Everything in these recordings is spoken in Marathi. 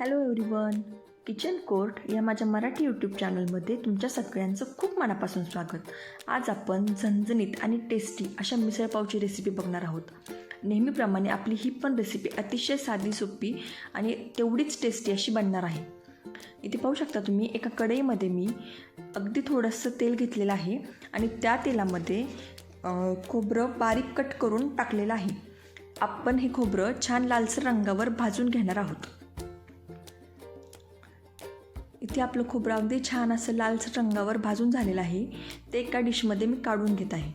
हॅलो एव्हरीवन किचन कोर्ट या माझ्या मराठी यूट्यूब चॅनलमध्ये तुमच्या सगळ्यांचं खूप मनापासून स्वागत. आज आपण झणझणीत आणि टेस्टी अशा मिसळपावची रेसिपी बघणार आहोत. नेहमीप्रमाणे आपली ही पण रेसिपी अतिशय साधी सोपी आणि तेवढीच टेस्टी अशी बनणार आहे. इथे पाहू शकता तुम्ही एका कढईमध्ये मी अगदी थोडंसं तेल घेतलेलं आहे आणि त्या तेलामध्ये खोबरं बारीक कट करून टाकलेलं आहे. आपण हे खोबरं छान लालसर रंगावर भाजून घेणार आहोत. इथे आपलं खोबरं अगदी छान असं लालसर रंगावर भाजून झालेलं आहे. ते एका डिशमध्ये मी काढून घेत आहे.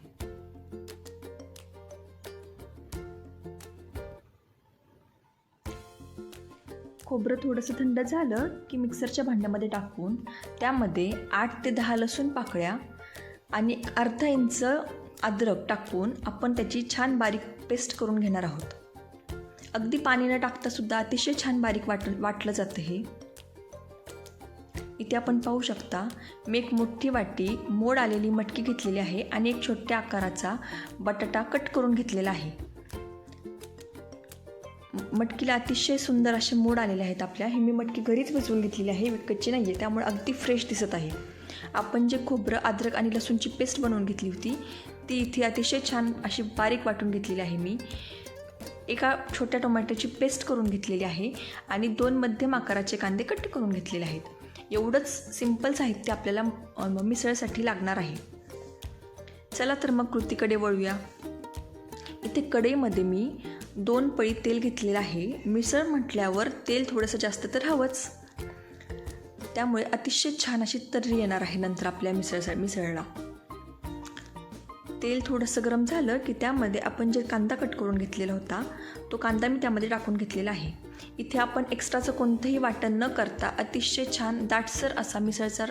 खोबरं थोडंसं थंड झालं की मिक्सरच्या भांड्यामध्ये टाकून त्यामध्ये आठ ते दहा लसूण पाकळ्या आणि अर्धा इंच अद्रक टाकून आपण त्याची छान बारीक पेस्ट करून घेणार आहोत. अगदी पाणी न टाकतासुद्धा अतिशय छान बारीक वाट वाटलं जातं हे. इथे आपण पाहू शकता मी एक मोठी वाटी मोड आलेली मटकी घेतलेली आहे आणि एक छोट्या आकाराचा बटाटा कट करून घेतलेला आहे. मटकीला अतिशय सुंदर असे मोड आलेले आहेत आपल्या. हे मी मटकी घरीच भिजवून घेतलेली आहे विकतची नाही आहे त्यामुळे अगदी फ्रेश दिसत आहे. आपण जे खोबरं अद्रक आणि लसूणची पेस्ट बनवून घेतली होती ती इथे अतिशय छान अशी बारीक वाटून घेतलेली आहे मी. एका छोट्या टोमॅटोची पेस्ट करून घेतलेली आहे आणि दोन मध्यम आकाराचे कांदे कट करून घेतलेले आहेत. एवढंच सिंपल साहित्य आपल्याला मिसळसाठी लागणार आहे. चला तर मग कृतीकडे वळूया. इथे कडेमध्ये मी दोन पळी तेल घेतलेलं आहे. मिसळ म्हटल्यावर तेल थोडंसं जास्त तर हवंच. त्यामुळे अतिशय छान अशी तर्री येणार आहे नंतर आपल्या मिसळ मिसळला. तेल थोडंसं गरम झालं की त्यामध्ये आपण जे कांदा कट करून घेतलेला होता तो कांदा मी त्यामध्ये टाकून घेतलेला आहे. इथे आपण एक्स्ट्राचं कोणतंही वाटण न करता अतिशय छान दाटसर असा मिसळचा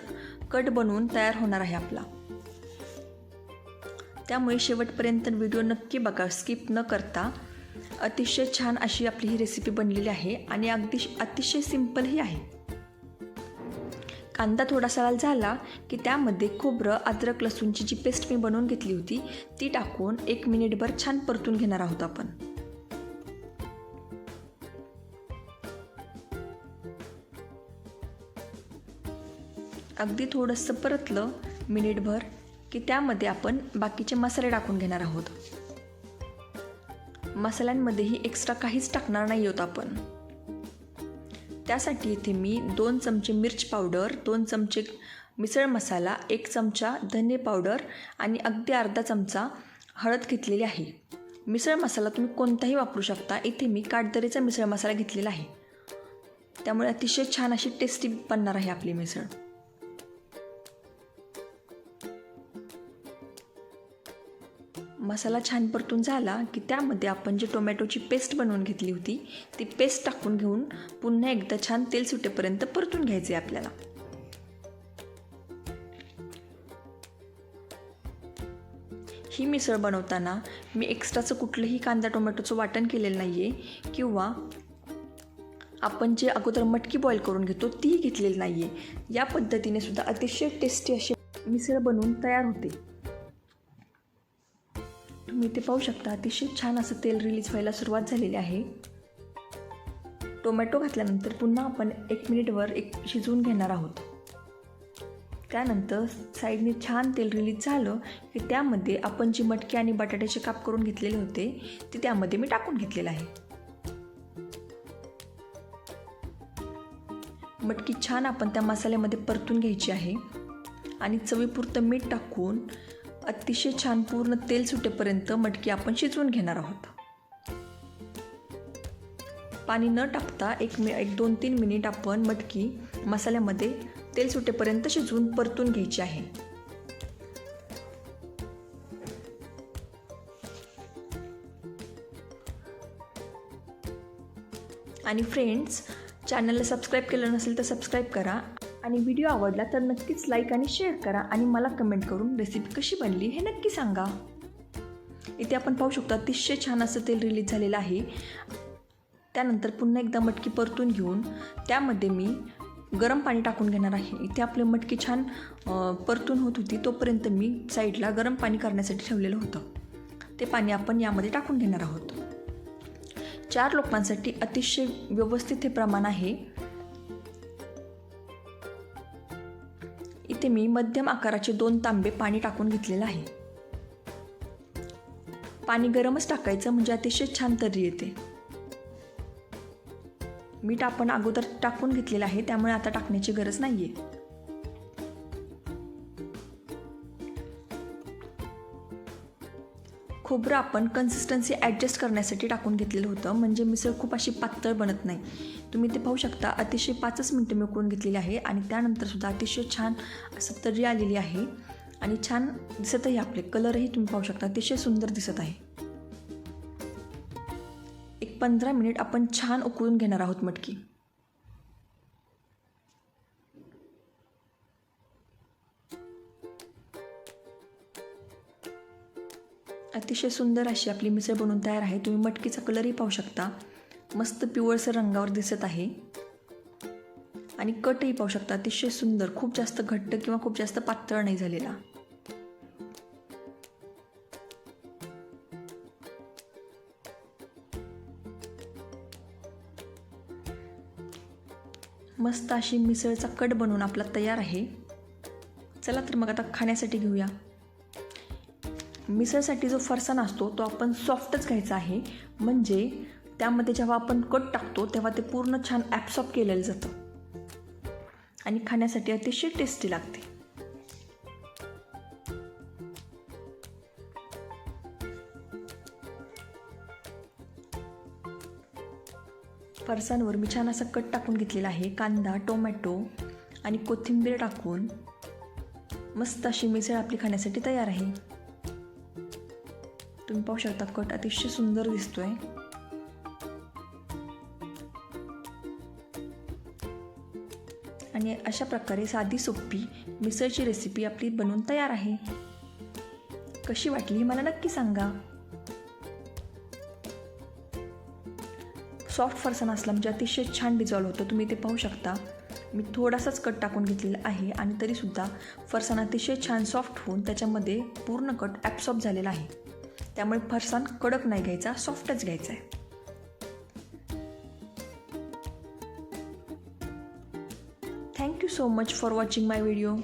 कट बनवून तयार होणार आहे आपला. त्यामुळे शेवटपर्यंत व्हिडिओ नक्की बघा स्किप न करता. अतिशय छान अशी आपली ही रेसिपी बनलेली आहे आणि अगदी अतिशय सिंपलही आहे. कांदा थोडासा लाल झाला की त्यामध्ये खोबरं अद्रक लसूणची जी पेस्ट मी बनवून घेतली होती ती टाकून एक मिनिटभर छान परतून घेणार आहोत आपण. अगदी थोडंसं परतलं मिनिटभर की त्यामध्ये आपण बाकीचे मसाले टाकून घेणार आहोत. मसाल्यांमध्येही एक्स्ट्रा काहीच टाकणार नाही आहोत आपण. त्यासाठी इथे मी दोन चमचे मिर्च पावडर दोन चमचे मिसळ मसाला एक चमचा धने पावडर आणि अगदी अर्धा चमचा हळद घेतलेली आहे. मिसळ मसाला तुम्ही कोणताही वापरू शकता. इथे मी काटदरीचा मिसळ मसाला घेतलेला आहे. त्यामुळे अतिशय छान अशी टेस्टी बनणार आहे आपली मिसळ. मसाला छान परतून झाला की त्यामध्ये आपण जी टोमॅटोची पेस्ट बनवून घेतली होती ती पेस्ट टाकून घेऊन पुन्हा एकदा छान तेल सुटेपर्यंत परतून घ्यायचे आपल्याला. ही मिसळ बनवताना मी एक्स्ट्राचं कुठलंही कांदा टोमॅटोचं वाटण केलेलं नाही आहे किंवा आपण जे अगोदर मटकी बॉईल करून घेतो तीही घेतलेली नाही आहे या पद्धतीने सुद्धा अतिशय टेस्टी अशी मिसळ बनवून तयार होते. तुम्ही इथे पाहू शकता. अतिशय छान असं तेल रिलीज व्हायला सुरुवात झालेली आहे. टोमॅटो घातल्यानंतर पुन्हा आपण एक मिनिटवर एक शिजवून घेणार आहोत. त्यानंतर साईडने छान तेल रिलीज झालं की त्यामध्ये आपण जी मटकी आणि बटाट्याचे काप करून घेतलेले होते ते त्यामध्ये मी टाकून घेतलेलं आहे. मटकी छान आपण त्या मसाल्यामध्ये परतून घ्यायची आहे. आणि चवीपुरतं मीठ टाकून अतिशय छान पूर्ण तेल सुटेपर्यंत मटकी आपण शिजवून घेणार आहोत. पाणी न टाकता एक मि एक दोन तीन मिनिट आपण मटकी मसाल्यामध्ये तेल सुटेपर्यंत शिजवून परतून घ्यायची आहे. आणि फ्रेंड्स चॅनलला सबस्क्राईब केलं नसेल तर सबस्क्राईब करा. आणि व्हिडिओ आवडला तर नक्कीच लाईक आणि शेअर करा आणि मला कमेंट करून रेसिपी कशी बनली हे नक्की सांगा. इथे आपण पाहू शकतो अतिशय छान असं तेल रिलीज झालेलं आहे. त्यानंतर पुन्हा एकदा मटकी परतून घेऊन त्यामध्ये मी गरम पाणी टाकून घेणार आहे. इथे आपली मटकी छान परतून होत होती तोपर्यंत मी साईडला गरम पाणी करण्यासाठी ठेवलेलं होतं. ते पाणी आपण यामध्ये टाकून घेणार आहोत. चार लोकांसाठी अतिशय व्यवस्थित हे प्रमाण आहे. इथे मी मध्यम आकाराचे दोन तांबे पाणी टाकून घेतलेलं आहे. पाणी गरमच टाकायचं म्हणजे अतिशय छान तर्री येते. मीठ आपण अगोदर टाकून घेतलेलं आहे त्यामुळे आता टाकण्याची गरज नाही आहे खोबरं आपण कन्सिस्टन्सी ॲडजस्ट करण्यासाठी टाकून घेतलेलं होतं. म्हणजे मिसळ खूप अशी पातळ बनत नाही. तुम्ही ते पाहू शकता. अतिशय पाचच मिनटं मी उकळून घेतलेली आहे आणि त्यानंतरसुद्धा अतिशय छान असं तर्री आलेली आहे. आणि छान दिसतही आपले. कलरही तुम्ही पाहू शकता. अतिशय सुंदर दिसत आहे. एक पंधरा मिनिट आपण छान उकळून घेणार आहोत मटकी. अतिशय सुंदर अशी आपली मिसळ बनवून तयार आहे. तुम्ही मटकीचा कलरही पाहू शकता. मस्त पिवळसर रंगावर दिसत आहे. आणि कटही पाहू शकता. अतिशय सुंदर. खूप जास्त घट्ट किंवा खूप जास्त पातळ नाही झालेला. मस्त अशी मिसळचा कट बनवून आपला तयार आहे. चला तर मग आता खाण्यासाठी घेऊया. मिसळसाठी जो फरसाण असतो तो आपण सॉफ्टच घ्यायचा आहे. म्हणजे त्यामध्ये जेव्हा आपण कट टाकतो तेव्हा ते पूर्ण छान ॲप्सॉप केलेलं जातं. आणि खाण्यासाठी अतिशय टेस्टी लागते. फरसांवर मी छान असा कट टाकून घेतलेला आहे. कांदा टोमॅटो आणि कोथिंबीर टाकून मस्त अशी मिसळ आपली खाण्यासाठी तयार आहे. तुम्ही पाहू शकता कट अतिशय सुंदर दिसतोय. आणि अशा प्रकारे साधी सोपी मिसळची रेसिपी आपली बनवून तयार आहे. कशी वाटली मला नक्की सांगा. सॉफ्ट फरसाण असला म्हणजे अतिशय छान डिझॉल्व होतं. तुम्ही ते पाहू शकता. मी थोडासाच कट टाकून घेतलेला आहे आणि तरीसुद्धा फरसाण अतिशय छान सॉफ्ट होऊन त्याच्यामध्ये पूर्ण कट ॲब्सॉर्ब झालेला आहे. त्यामुळे फरसाण कडक नाही घ्यायचा सॉफ्टच घ्यायचा आहे. Thank you so much for watching my video